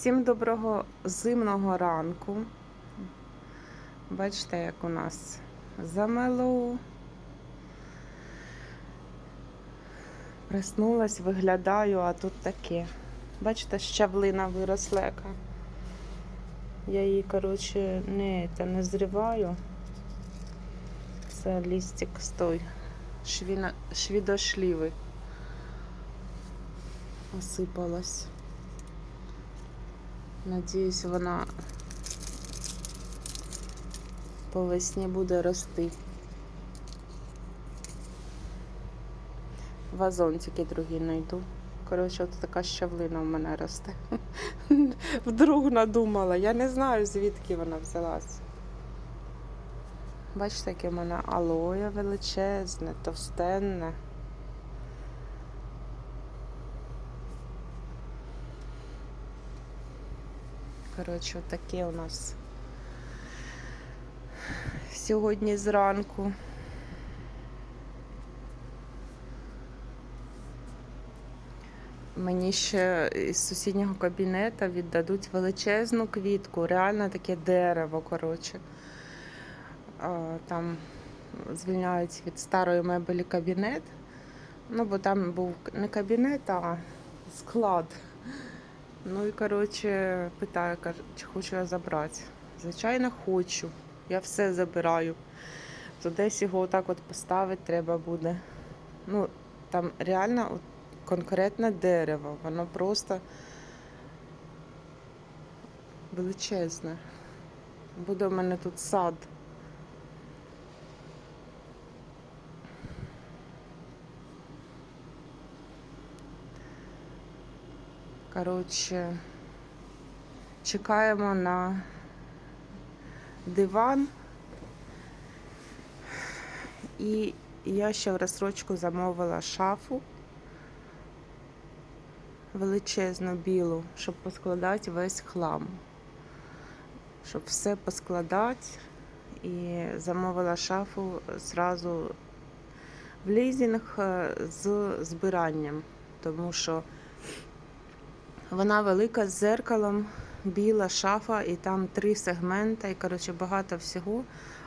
Всім доброго зимного ранку. Бачите, як у нас замело. Проснулась, виглядаю, а тут таке. Бачите, щавлина виросла яка. Я її, коротше, не, та не зриваю. Це лістик з той швіна, швідошліви. Осипалась. Надіюсь, вона по весні буде рости. Вазон тільки другий знайду. Коротше, от така щавлина в мене росте. Вдруг надумала. Я не знаю, звідки вона взялась. Бачите, яке в мене алоє величезне, товстенне. Коротше, таке у нас сьогодні зранку. Мені ще із сусіднього кабінету віддадуть величезну квітку, реально таке дерево, коротше. Там звільняють від старої мебелі кабінет. Ну, бо там був не кабінет, а склад. Ну і коротше питаю, чи хочу я забрати. Звичайно, хочу. Я все забираю. То десь його отак от поставити треба буде. Ну, там реально от конкретне дерево, воно просто величезне. Буде у мене тут сад. Коротше, чекаємо на диван. І я ще в розсрочку замовила шафу величезну білу, щоб поскладати весь хлам. Щоб все поскладати. І замовила шафу зразу в лізінг е, з збиранням, тому що вона велика з зеркалом, біла шафа, і там три сегменти, і коротше багато всього.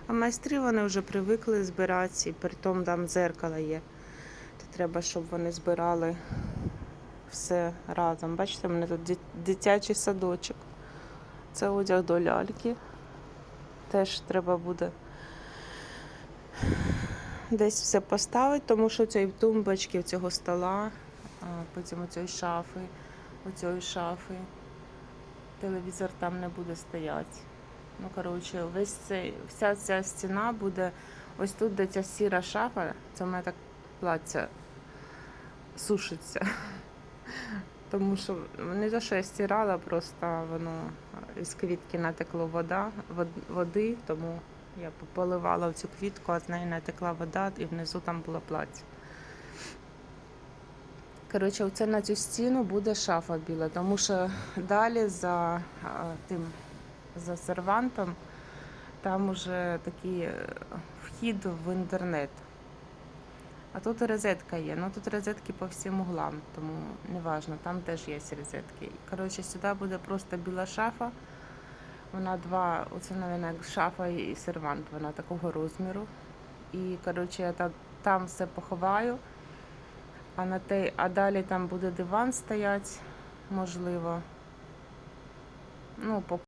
А майстри вони вже привикли збирати, і при тому там дзеркало є. То треба, щоб вони збирали все разом. Бачите, у мене тут дитячий садочок. Це одяг до ляльки. Теж треба буде десь все поставити, тому що цієї тумбочки, цього стола, потім оцієї шафи, оцієї шафи. Телевізор там не буде стояти. Ну, коротше, весь цей, вся ця стіна буде ось тут, де ця сіра шафа, це в мене так плаття сушиться. Тому що не за що я стирала, просто воно із квітки натекло вода, води, тому я поливала цю квітку, а з неї натекла вода і внизу там було плаття. Коротше, оце на цю стіну буде шафа біла, тому що далі за тим за сервантом там уже такий е, вхід в інтернет. А тут розетка є. Ну тут розетки по всім углам, тому не важно, там теж є розетки. Коротше, сюди буде просто біла шафа. Вона два, оце, мабуть, шафа і сервант, вона такого розміру. І коротше, я там все поховаю. А на те, а далі там буде диван стоять, можливо. Ну,